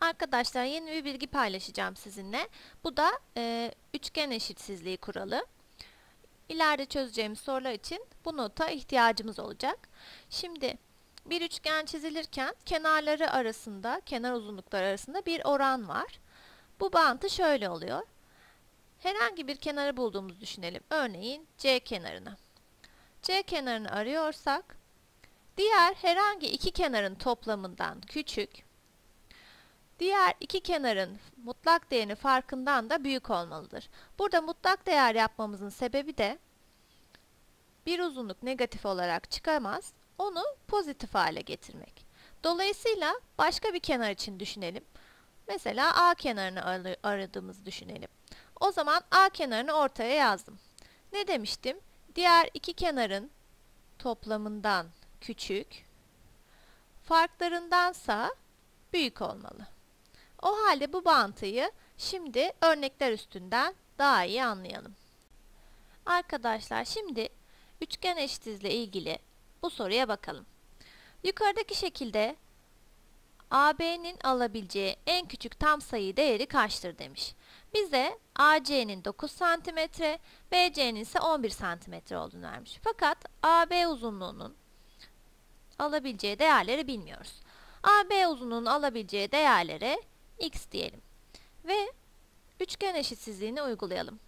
Arkadaşlar yeni bir bilgi paylaşacağım sizinle. Bu da e, üçgen eşitsizliği kuralı. İleride çözeceğimiz sorular için bu nota ihtiyacımız olacak. Şimdi bir üçgen çizilirken kenarları arasında, kenar uzunlukları arasında bir oran var. Bu bantı şöyle oluyor. Herhangi bir kenarı bulduğumuzu düşünelim. Örneğin C kenarını. C kenarını arıyorsak, diğer herhangi iki kenarın toplamından küçük, diğer iki kenarın mutlak değerini farkından da büyük olmalıdır. Burada mutlak değer yapmamızın sebebi de bir uzunluk negatif olarak çıkamaz, onu pozitif hale getirmek. Dolayısıyla başka bir kenar için düşünelim. Mesela A kenarını aradığımızı düşünelim. O zaman A kenarını ortaya yazdım. Ne demiştim? Diğer iki kenarın toplamından küçük, farklarındansa büyük olmalı. O halde bu bağıntıyı şimdi örnekler üstünden daha iyi anlayalım. Arkadaşlar şimdi üçgen eşitizle ilgili bu soruya bakalım. Yukarıdaki şekilde AB'nin alabileceği en küçük tam sayı değeri kaçtır demiş. Bize AC'nin 9 cm, BC'nin ise 11 cm olduğunu vermiş. Fakat AB uzunluğunun alabileceği değerleri bilmiyoruz. AB uzunluğunun alabileceği değerlere x diyelim. Ve üçgen eşitsizliğini uygulayalım.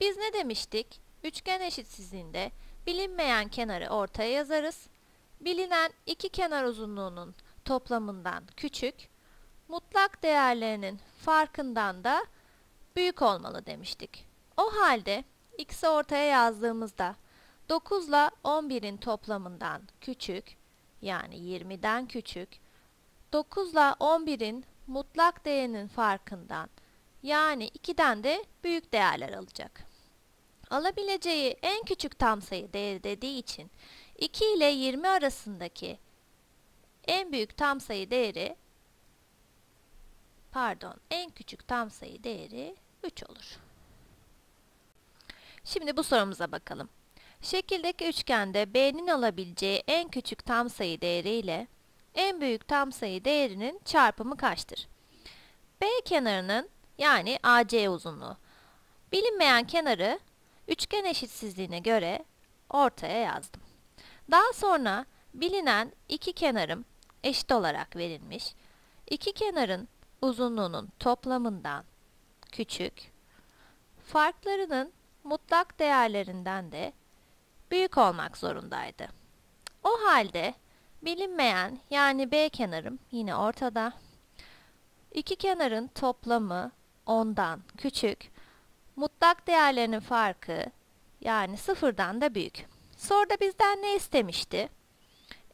Biz ne demiştik? Üçgen eşitsizliğinde bilinmeyen kenarı ortaya yazarız. Bilinen iki kenar uzunluğunun toplamından küçük, mutlak değerlerinin farkından da büyük olmalı demiştik. O halde x'i ortaya yazdığımızda 9 ile 11'in toplamından küçük, yani 20'den küçük, 9 ile 11'in mutlak değerinin farkından, yani 2'den de büyük değerler alacak. Alabileceği en küçük tam sayı değeri dediği için 2 ile 20 arasındaki en büyük tam sayı değeri pardon en küçük tam sayı değeri 3 olur. Şimdi bu sorumuza bakalım. Şekildeki üçgende B'nin alabileceği en küçük tam sayı değeri ile en büyük tam sayı değerinin çarpımı kaçtır? B kenarının yani AC uzunluğu. Bilinmeyen kenarı üçgen eşitsizliğine göre ortaya yazdım. Daha sonra bilinen iki kenarım eşit olarak verilmiş. İki kenarın uzunluğunun toplamından küçük, farklarının mutlak değerlerinden de büyük olmak zorundaydı. O halde bilinmeyen yani B kenarım yine ortada. İki kenarın toplamı ondan küçük, mutlak değerlerinin farkı yani sıfırdan da büyük. Soruda bizden ne istemişti?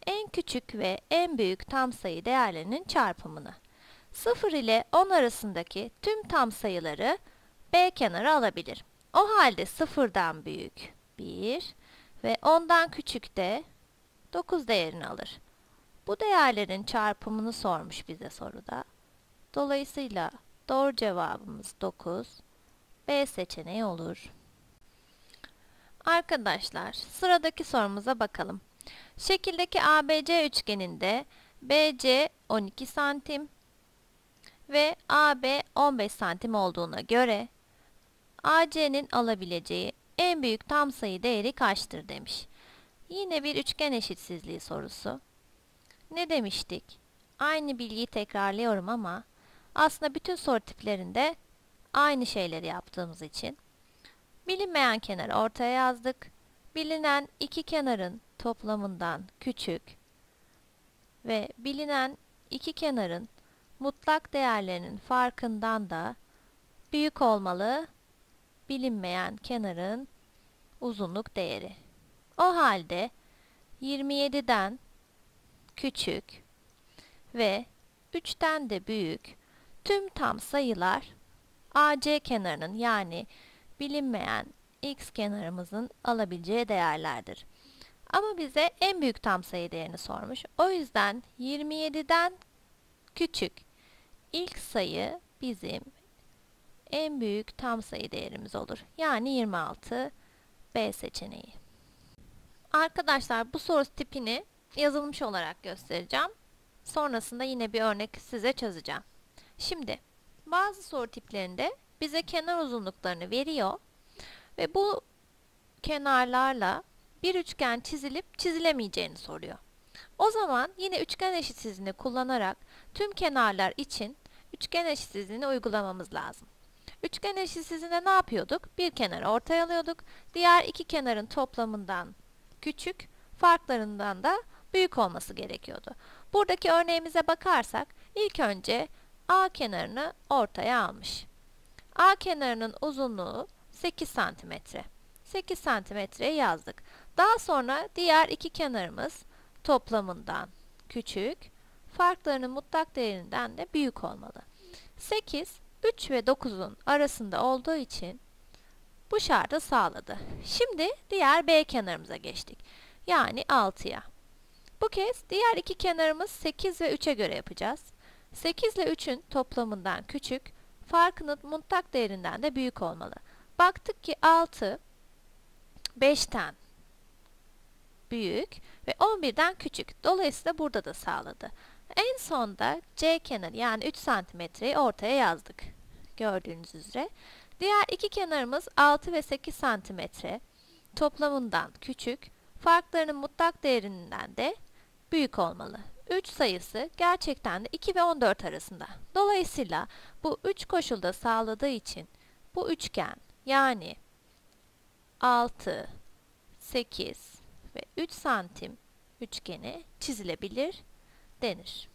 En küçük ve en büyük tam sayı değerlerinin çarpımını. 0 ile 10 arasındaki tüm tam sayıları B kenarı alabilir. O halde 0'dan büyük 1 ve 10'dan küçük de 9 değerini alır. Bu değerlerin çarpımını sormuş bize soruda. Dolayısıyla doğru cevabımız 9. B seçeneği olur. Arkadaşlar sıradaki sorumuza bakalım. Şekildeki ABC üçgeninde BC 12 santim ve AB 15 santim olduğuna göre AC'nin alabileceği en büyük tam sayı değeri kaçtır demiş. Yine bir üçgen eşitsizliği sorusu. Ne demiştik? Aynı bilgiyi tekrarlıyorum ama aslında bütün soru tiplerinde aynı şeyleri yaptığımız için bilinmeyen kenarı ortaya yazdık. Bilinen iki kenarın toplamından küçük ve bilinen iki kenarın mutlak değerlerinin farkından da büyük olmalı bilinmeyen kenarın uzunluk değeri. O halde 27'den küçük ve 3'ten de büyük tüm tam sayılar AC kenarının yani bilinmeyen x kenarımızın alabileceği değerlerdir. Ama bize en büyük tam sayı değerini sormuş. O yüzden 27'den küçük ilk sayı bizim en büyük tam sayı değerimiz olur. Yani 26 B seçeneği. Arkadaşlar bu soru tipini yazılmış olarak göstereceğim. Sonrasında yine bir örnek size çözeceğim. Şimdi bazı soru tiplerinde bize kenar uzunluklarını veriyor ve bu kenarlarla bir üçgen çizilip çizilemeyeceğini soruyor. O zaman yine üçgen eşitsizliğini kullanarak tüm kenarlar için üçgen eşitsizliğini uygulamamız lazım. Üçgen eşitsizliğinde ne yapıyorduk? Bir kenarı ortaya alıyorduk. Diğer iki kenarın toplamından küçük, farklarından da büyük olması gerekiyordu. Buradaki örneğimize bakarsak ilk önce A kenarını ortaya almış. A kenarının uzunluğu 8 santimetre. 8 santimetreyi yazdık. Daha sonra diğer iki kenarımız toplamından küçük, farklarının mutlak değerinden de büyük olmalı. 8, 3 ve 9'un arasında olduğu için bu şartı sağladı. Şimdi diğer B kenarımıza geçtik. Yani 6'ya. Bu kez diğer iki kenarımız 8 ve 3'e göre yapacağız. 8 ile 3'ün toplamından küçük, farkının mutlak değerinden de büyük olmalı. Baktık ki 6 5'ten büyük ve 11'den küçük. Dolayısıyla burada da sağladı. En sonda C kenarı yani 3 santimetreyi ortaya yazdık. Gördüğünüz üzere. Diğer iki kenarımız 6 ve 8 santimetre toplamından küçük, farklarının mutlak değerinden de büyük olmalı. 3 sayısı gerçekten de 2 ve 14 arasında. Dolayısıyla bu 3 koşulda sağladığı için bu üçgen yani 6, 8 ve 3 santim üçgeni çizilebilir denir.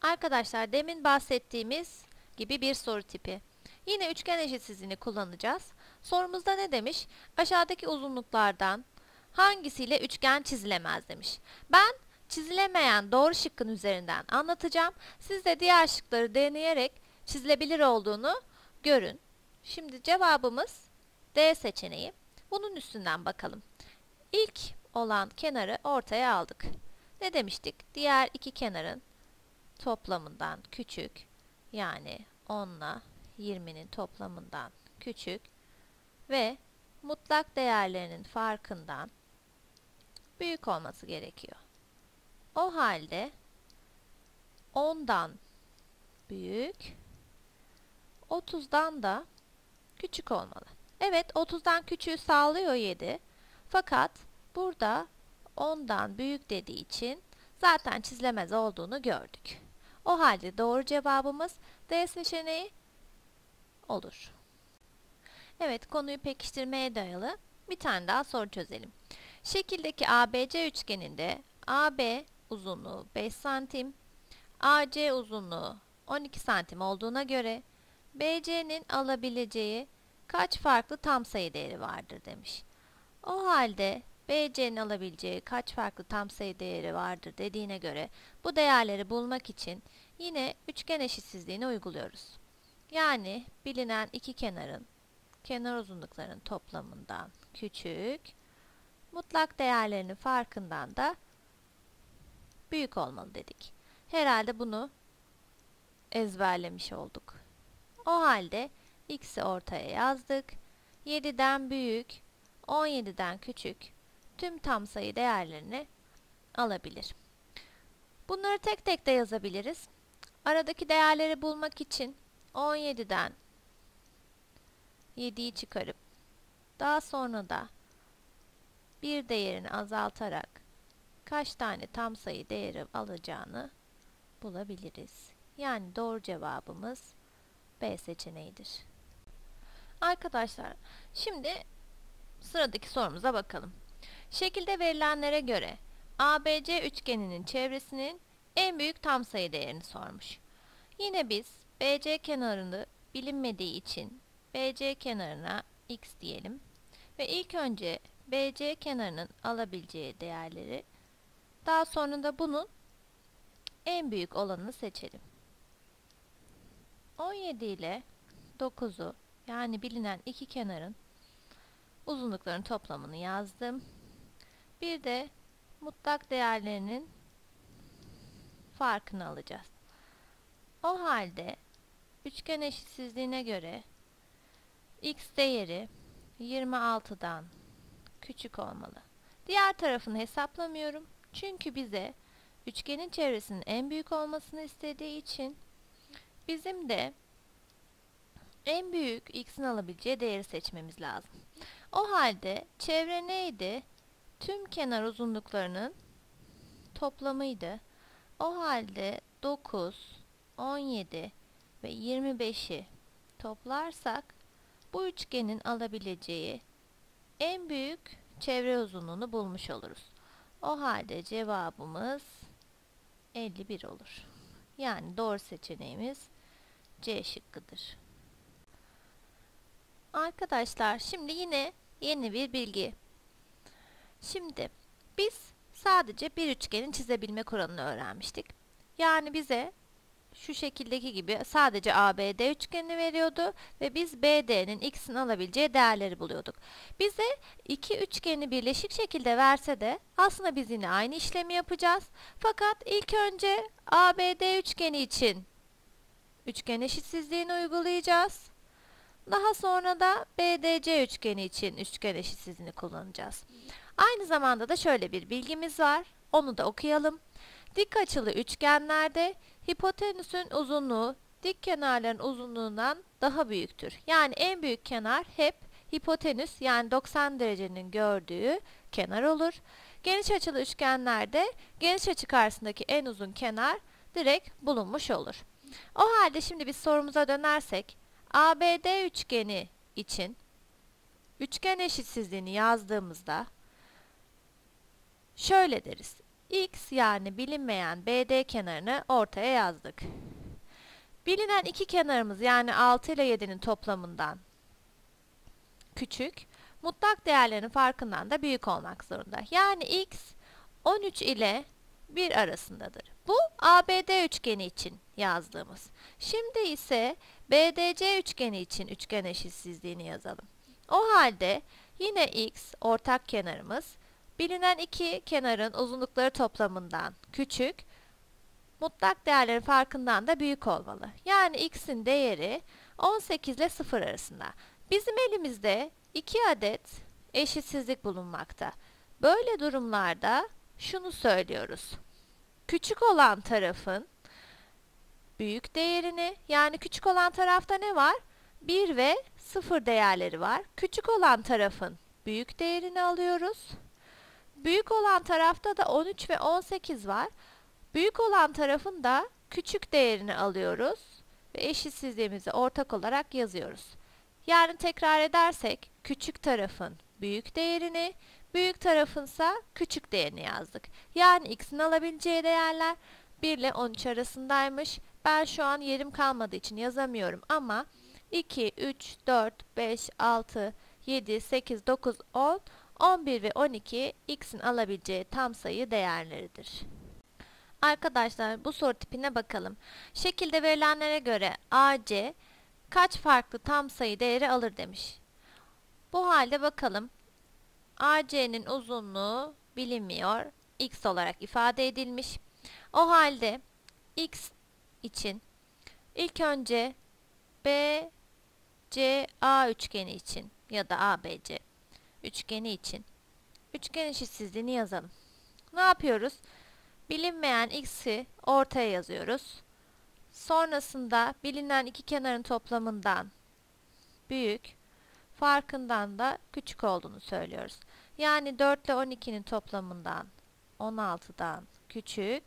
Arkadaşlar demin bahsettiğimiz gibi bir soru tipi. Yine üçgen eşitsizliğini kullanacağız. Sorumuzda ne demiş? Aşağıdaki uzunluklardan hangisiyle üçgen çizilemez demiş. Ben çizilemeyen doğru şıkkın üzerinden anlatacağım. Siz de diğer şıkları deneyerek çizilebilir olduğunu görün. Şimdi cevabımız D seçeneği. Bunun üstünden bakalım. İlk olan kenarı ortaya aldık. Ne demiştik? Diğer iki kenarın toplamından küçük yani 10 ile 20'nin toplamından küçük ve mutlak değerlerinin farkından büyük olması gerekiyor. O halde 10'dan büyük, 30'dan da küçük olmalı. Evet 30'dan küçüğü sağlıyor 7. Fakat burada 10'dan büyük dediği için zaten çizilemez olduğunu gördük. O halde doğru cevabımız D seçeneği olur. Evet konuyu pekiştirmeye dayalı bir tane daha soru çözelim. Şekildeki ABC üçgeninde AB uzunluğu 5 santim, AC uzunluğu 12 santim olduğuna göre BC'nin alabileceği kaç farklı tam sayı değeri vardır demiş. O halde BC'nin alabileceği kaç farklı tam sayı değeri vardır dediğine göre bu değerleri bulmak için yine üçgen eşitsizliğini uyguluyoruz. Yani bilinen iki kenarın kenar uzunluklarının toplamından küçük, mutlak değerlerinin farkından da büyük olmalı dedik. Herhalde bunu ezberlemiş olduk. O halde x'i ortaya yazdık. 7'den büyük, 17'den küçük tüm tam sayı değerlerini alabilir. Bunları tek tek de yazabiliriz. Aradaki değerleri bulmak için 17'den 7'yi çıkarıp daha sonra da bir değerini azaltarak kaç tane tam sayı değeri alacağını bulabiliriz. Yani doğru cevabımız B seçeneğidir. Arkadaşlar şimdi sıradaki sorumuza bakalım. Şekilde verilenlere göre ABC üçgeninin çevresinin en büyük tam sayı değerini sormuş. Yine biz BC kenarını bilinmediği için BC kenarına x diyelim ve ilk önce BC kenarının alabileceği değerleri daha sonra da bunun en büyük olanını seçelim. 17 ile 9'u yani bilinen iki kenarın uzunlukların toplamını yazdım. Bir de mutlak değerlerinin farkını alacağız. O halde üçgen eşitsizliğine göre x değeri 26'dan küçük olmalı. Diğer tarafını hesaplamıyorum. Çünkü bize üçgenin çevresinin en büyük olmasını istediği için bizim de en büyük x'in alabileceği değeri seçmemiz lazım. O halde çevre neydi? Tüm kenar uzunluklarının toplamıydı. O halde 9, 17 ve 25'i toplarsak bu üçgenin alabileceği en büyük çevre uzunluğunu bulmuş oluruz. O halde cevabımız 51 olur. Yani doğru seçeneğimiz C şıkkıdır. Arkadaşlar şimdi yine yeni bir bilgi. Şimdi biz sadece bir üçgenin çizebilme kuralını öğrenmiştik. Yani bize şu şekildeki gibi sadece ABD üçgenini veriyordu ve biz BD'nin x'in alabileceği değerleri buluyorduk. Bize iki üçgeni birleşik şekilde verse de aslında biz yine aynı işlemi yapacağız. Fakat ilk önce ABD üçgeni için üçgen eşitsizliğini uygulayacağız. Daha sonra da BDC üçgeni için üçgen eşitsizliğini kullanacağız. Aynı zamanda da şöyle bir bilgimiz var. Onu da okuyalım. Dik açılı üçgenlerde hipotenüsün uzunluğu dik kenarların uzunluğundan daha büyüktür. Yani en büyük kenar hep hipotenüs yani 90 derecenin gördüğü kenar olur. Geniş açılı üçgenlerde geniş açı karşısındaki en uzun kenar direkt bulunmuş olur. O halde şimdi biz sorumuza dönersek ABD üçgeni için üçgen eşitsizliğini yazdığımızda şöyle deriz. X yani bilinmeyen BD kenarını ortaya yazdık. Bilinen iki kenarımız yani 6 ile 7'nin toplamından küçük, mutlak değerlerin farkından da büyük olmak zorunda. Yani x 13 ile 1 arasındadır. Bu ABD üçgeni için yazdığımız. Şimdi ise BDC üçgeni için üçgen eşitsizliğini yazalım. O halde yine x ortak kenarımız bilinen iki kenarın uzunlukları toplamından küçük, mutlak değerlerin farkından da büyük olmalı. Yani x'in değeri 18 ile 0 arasında. Bizim elimizde 2 adet eşitsizlik bulunmakta. Böyle durumlarda şunu söylüyoruz. Küçük olan tarafın büyük değerini yani küçük olan tarafta ne var? 1 ve 0 değerleri var. Küçük olan tarafın büyük değerini alıyoruz. Büyük olan tarafta da 13 ve 18 var. Büyük olan tarafın da küçük değerini alıyoruz ve eşitsizliğimizi ortak olarak yazıyoruz. Yani tekrar edersek küçük tarafın büyük değerini, büyük tarafınsa küçük değerini yazdık. Yani x'in alabileceği değerler 1 ile 13 arasındaymış. Ben şu an yerim kalmadığı için yazamıyorum ama 2, 3, 4, 5, 6, 7, 8, 9, 10, 11 ve 12 x'in alabileceği tam sayı değerleridir. Arkadaşlar bu soru tipine bakalım. Şekilde verilenlere göre AC kaç farklı tam sayı değeri alır demiş. Bu halde bakalım. AC'nin uzunluğu bilinmiyor. X olarak ifade edilmiş. O halde X için ilk önce BCA üçgeni için ya da ABC üçgeni için üçgen eşitsizliğini yazalım. Ne yapıyoruz? Bilinmeyen x'i ortaya yazıyoruz. Sonrasında bilinen iki kenarın toplamından büyük, farkından da küçük olduğunu söylüyoruz. Yani 4 ile 12'nin toplamından 16'dan küçük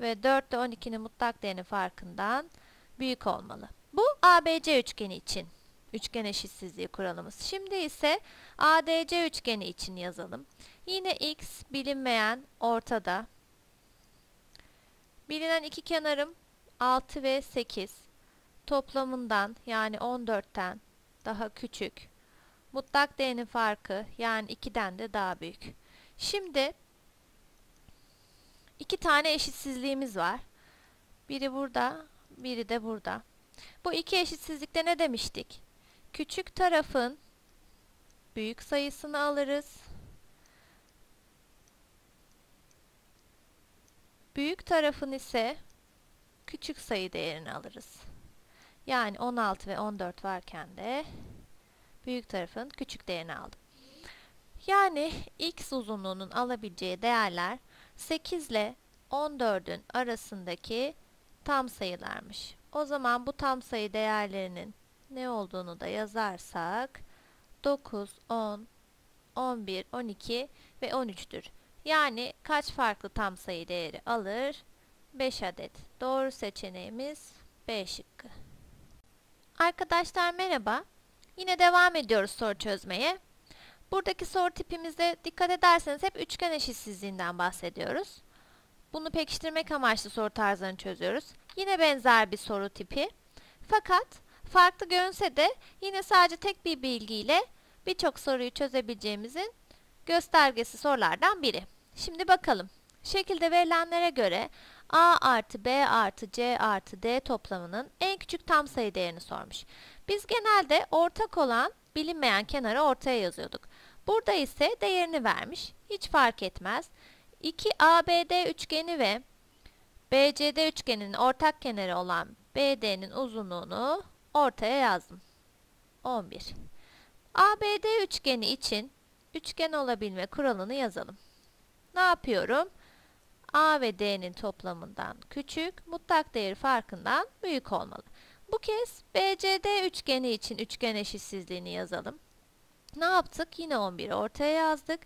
ve 4 ile 12'nin mutlak değerinin farkından büyük olmalı. Bu ABC üçgeni için üçgen eşitsizliği kuralımız. Şimdi ise ADC üçgeni için yazalım. Yine x bilinmeyen ortada. Bilinen iki kenarım 6 ve 8 toplamından yani 14'ten daha küçük. Mutlak değerinin farkı yani 2'den de daha büyük. Şimdi iki tane eşitsizliğimiz var. Biri burada, biri de burada. Bu iki eşitsizlikte ne demiştik? Küçük tarafın büyük sayısını alırız. Büyük tarafın ise küçük sayı değerini alırız. Yani 16 ve 14 varken de büyük tarafın küçük değerini aldım. Yani x uzunluğunun alabileceği değerler 8 ile 14'ün arasındaki tam sayılarmış. O zaman bu tam sayı değerlerinin ne olduğunu da yazarsak 9, 10, 11, 12 ve 13'tür. Yani kaç farklı tam sayı değeri alır? 5 adet. Doğru seçeneğimiz B şıkkı. Arkadaşlar merhaba. Yine devam ediyoruz soru çözmeye. Buradaki soru tipimizde dikkat ederseniz hep üçgen eşitsizliğinden bahsediyoruz. Bunu pekiştirmek amaçlı soru tarzlarını çözüyoruz. Yine benzer bir soru tipi. Fakat farklı görünse de yine sadece tek bir bilgiyle birçok soruyu çözebileceğimizin göstergesi sorulardan biri. Şimdi bakalım. Şekilde verilenlere göre a artı b artı c artı d toplamının en küçük tam sayı değerini sormuş. Biz genelde ortak olan bilinmeyen kenarı ortaya yazıyorduk. Burada ise değerini vermiş. Hiç fark etmez. 2 ABD üçgeni ve BCD üçgeninin ortak kenarı olan BD'nin uzunluğunu ortaya yazdım. 11. ABD üçgeni için üçgen olabilme kuralını yazalım. Ne yapıyorum? A ve D'nin toplamından küçük, mutlak değeri farkından büyük olmalı. Bu kez BCD üçgeni için üçgen eşitsizliğini yazalım. Ne yaptık? Yine 11'i ortaya yazdık.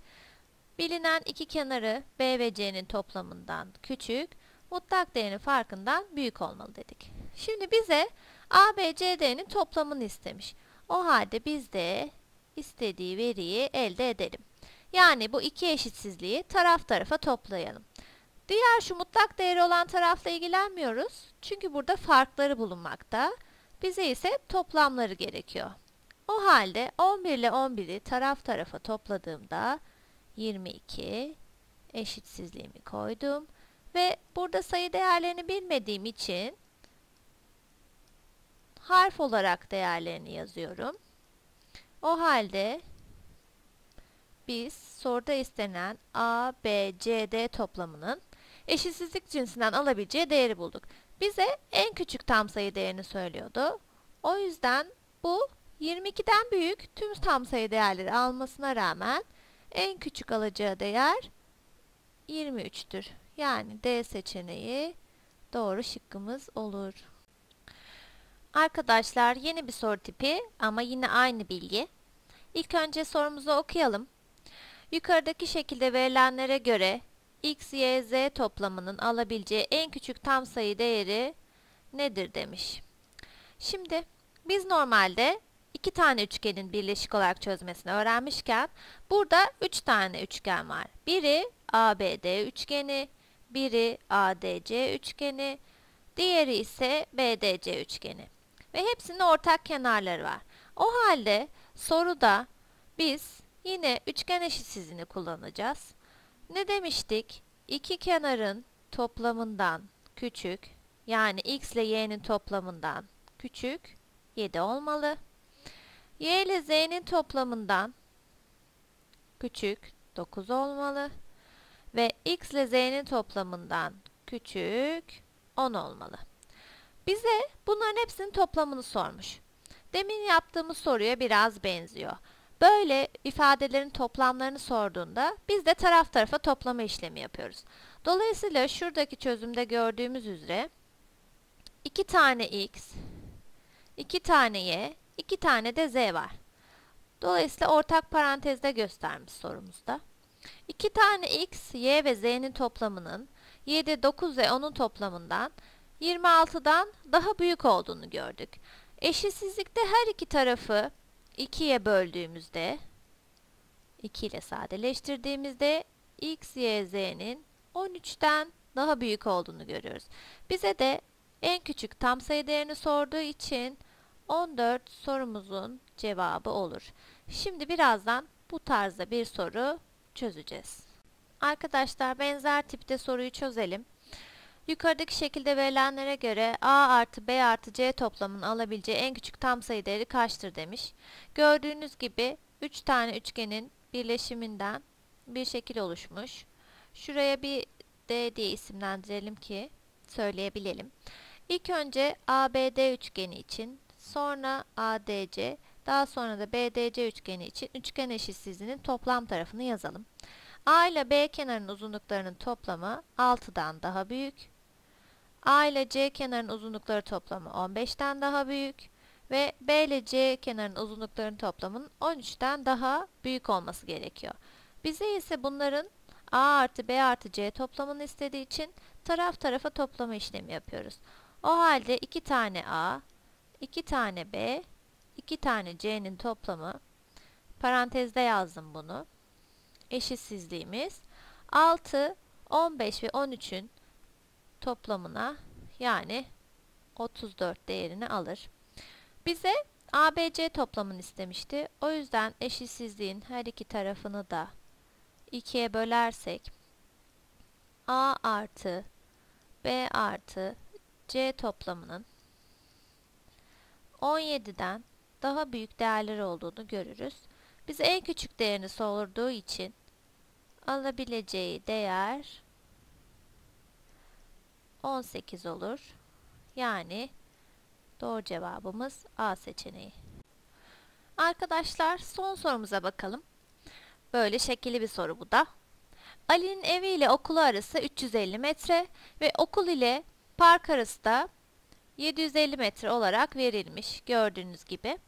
Bilinen iki kenarı B ve C'nin toplamından küçük, mutlak değerinin farkından büyük olmalı dedik. Şimdi bize A, toplamını istemiş. O halde biz de istediği veriyi elde edelim. Yani bu iki eşitsizliği taraf tarafa toplayalım. Diğer şu mutlak değeri olan tarafla ilgilenmiyoruz. Çünkü burada farkları bulunmakta. Bize ise toplamları gerekiyor. O halde 11 ile 11'i taraf tarafa topladığımda 22 eşitsizliğimi koydum. Ve burada sayı değerlerini bilmediğim için harf olarak değerlerini yazıyorum. O halde biz soruda istenen A, B, C, D toplamının eşitsizlik cinsinden alabileceği değeri bulduk. Bize en küçük tam sayı değerini söylüyordu. O yüzden bu 22'den büyük tüm tam sayı değerleri almasına rağmen en küçük alacağı değer 23'tür. Yani D seçeneği doğru şıkkımız olur. Arkadaşlar yeni bir soru tipi ama yine aynı bilgi. İlk önce sorumuzu okuyalım. Yukarıdaki şekilde verilenlere göre x, y, z toplamının alabileceği en küçük tam sayı değeri nedir demiş. Şimdi biz normalde iki tane üçgenin birleşik olarak çözmesini öğrenmişken burada üç tane üçgen var. Biri ABD üçgeni, biri ADC üçgeni, diğeri ise BDC üçgeni. Ve hepsinin ortak kenarları var. O halde soruda biz yine üçgen eşitsizliğini kullanacağız. Ne demiştik? İki kenarın toplamından küçük, yani x ile y'nin toplamından küçük 7 olmalı. y ile z'nin toplamından küçük 9 olmalı. Ve x ile z'nin toplamından küçük 10 olmalı. Bize bunların hepsinin toplamını sormuş. Demin yaptığımız soruya biraz benziyor. Böyle ifadelerin toplamlarını sorduğunda biz de taraf tarafa toplama işlemi yapıyoruz. Dolayısıyla şuradaki çözümde gördüğümüz üzere 2 tane x, 2 tane y, 2 tane de z var. Dolayısıyla ortak parantezde göstermiş sorumuzda. 2 tane x, y ve z'nin toplamının 7, 9 ve 10'un toplamından 26'dan daha büyük olduğunu gördük. Eşitsizlikte her iki tarafı 2'ye böldüğümüzde 2 ile sadeleştirdiğimizde x, y, z'nin 13'ten daha büyük olduğunu görüyoruz. Bize de en küçük tam sayı değerini sorduğu için 14 sorumuzun cevabı olur. Şimdi birazdan bu tarzda bir soru çözeceğiz. Arkadaşlar benzer tipte soruyu çözelim. Yukarıdaki şekilde verilenlere göre a artı b artı c toplamının alabileceği en küçük tam sayı değeri kaçtır demiş. Gördüğünüz gibi 3 tane üçgenin birleşiminden bir şekil oluşmuş. Şuraya bir D diye isimlendirelim ki söyleyebilelim. İlk önce ABD üçgeni için, sonra ADC, daha sonra da BDC üçgeni için üçgen eşitsizliğinin toplam tarafını yazalım. A ile B kenarının uzunluklarının toplamı 6'dan daha büyük. A ile C kenarının uzunlukları toplamı 15'ten daha büyük ve B ile C kenarının uzunluklarının toplamının 13'ten daha büyük olması gerekiyor. Bize ise bunların A artı B artı C toplamını istediği için taraf tarafa toplama işlemi yapıyoruz. O halde 2 tane A, 2 tane B, 2 tane C'nin toplamı, parantezde yazdım bunu, eşitsizliğimiz 6, 15 ve 13'ün toplamına yani 34 değerini alır. Bize ABC toplamını istemişti. O yüzden eşitsizliğin her iki tarafını da 2'ye bölersek A artı B artı C toplamının 17'den daha büyük değerler olduğunu görürüz. Bize en küçük değerini sorduğu için alabileceği değer 18 olur. Yani doğru cevabımız A seçeneği. Arkadaşlar son sorumuza bakalım. Böyle şekilli bir soru bu da. Ali'nin evi ile okulu arası 350 metre ve okul ile park arası da 750 metre olarak verilmiş gördüğünüz gibi.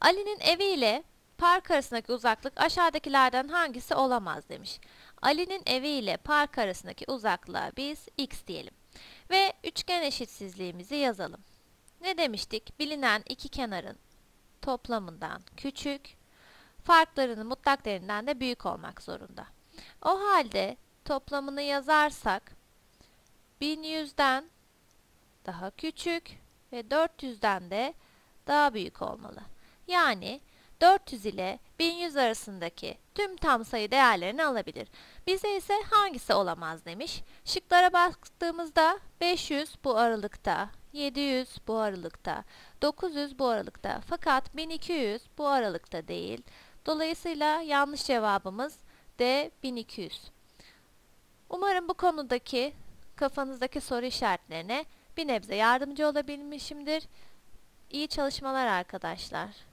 Ali'nin evi ile park arasındaki uzaklık aşağıdakilerden hangisi olamaz demiş. Ali'nin evi ile park arasındaki uzaklığa biz x diyelim. Ve üçgen eşitsizliğimizi yazalım. Ne demiştik? Bilinen iki kenarın toplamından küçük, farklarının mutlak değerinden de büyük olmak zorunda. O halde toplamını yazarsak 1100'den daha küçük ve 400'den de daha büyük olmalı. Yani 400 ile 1100 arasındaki tüm tam sayı değerlerini alabilir. Bize ise hangisi olamaz demiş. Şıklara baktığımızda 500 bu aralıkta, 700 bu aralıkta, 900 bu aralıkta fakat 1200 bu aralıkta değil. Dolayısıyla yanlış cevabımız D 1200. Umarım bu konudaki kafanızdaki soru işaretlerine bir nebze yardımcı olabilmişimdir. İyi çalışmalar arkadaşlar.